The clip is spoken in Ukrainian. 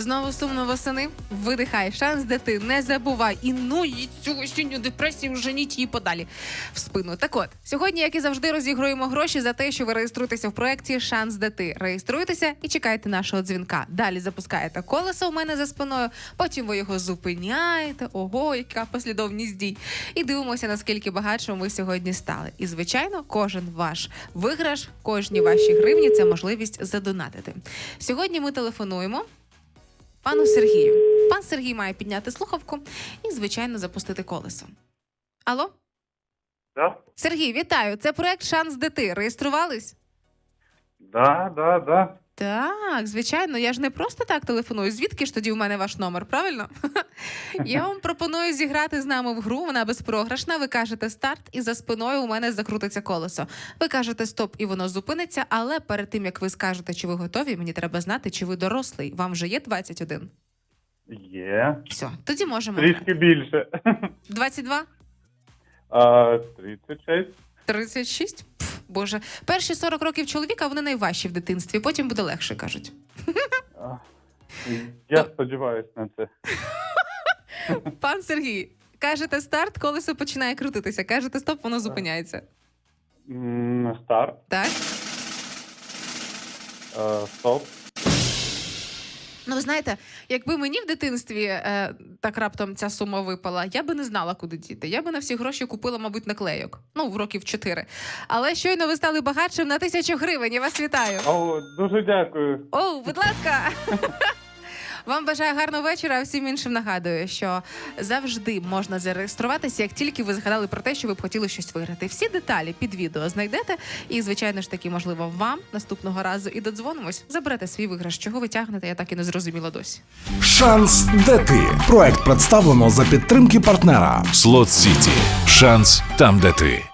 Знову сумно восени. Видихай, шанс де ти не забувай. І ну і цю осінню депресію женіть її подалі в спину. Так от сьогодні, як і завжди, розігруємо гроші за те, що ви реєструєтеся в проєкті Шанс де ти. Реєструєтеся і чекаєте нашого дзвінка. Далі запускаєте колесо у мене за спиною. Потім ви його зупиняєте. Ого, яка послідовність дій. І дивимося, наскільки багатшим ви сьогодні стали. І звичайно, кожен ваш виграш, кожні ваші гривні це можливість задонатити. Сьогодні ми телефонуємо пану Сергію. Пан Сергій має підняти слухавку і, звичайно, запустити колесо. Алло? Да? Сергій, вітаю! Це проект Шанс дити. Реєструвались? Да, да, да. Так, звичайно, я ж не просто так телефоную. Звідки ж тоді в мене ваш номер, правильно? Я вам пропоную зіграти з нами в гру. Вона безпрограшна. Ви кажете старт, і за спиною у мене закрутиться колесо. Ви кажете стоп, і воно зупиниться. Але перед тим як ви скажете, чи ви готові, мені треба знати, чи ви дорослий. Вам вже є 21? Є. Все, тоді можемо. Трішки більше. 22? А, 36. 36? Пф, Боже, перші 40 років чоловіка вони найважчі в дитинстві, потім буде легше, кажуть. Я сподіваюся на це. Пан Сергій, кажете старт, колесо починає крутитися. Кажете стоп, воно зупиняється. Старт. Так? Стоп. Ну, ви знаєте, якби мені в дитинстві е, так раптом ця сума випала, я би не знала, куди діти. Я би на всі гроші купила, мабуть, наклейок. Ну, в років чотири. Але щойно ви стали багатшим на тисячу гривень. Я вас вітаю. О, дуже дякую. О, будь ласка. Вам бажаю гарного вечора. а Всім іншим нагадую, що завжди можна зареєструватися, як тільки ви згадали про те, що ви б хотіли щось виграти. Всі деталі під відео знайдете, і звичайно ж таки, можливо, вам наступного разу і додзвонимось. Заберете свій виграш. Чого ви тягнете? Я так і не зрозуміла досі. Шанс де ти. Проект представлено за підтримки партнера. Слот Сіті. Шанс там, де ти.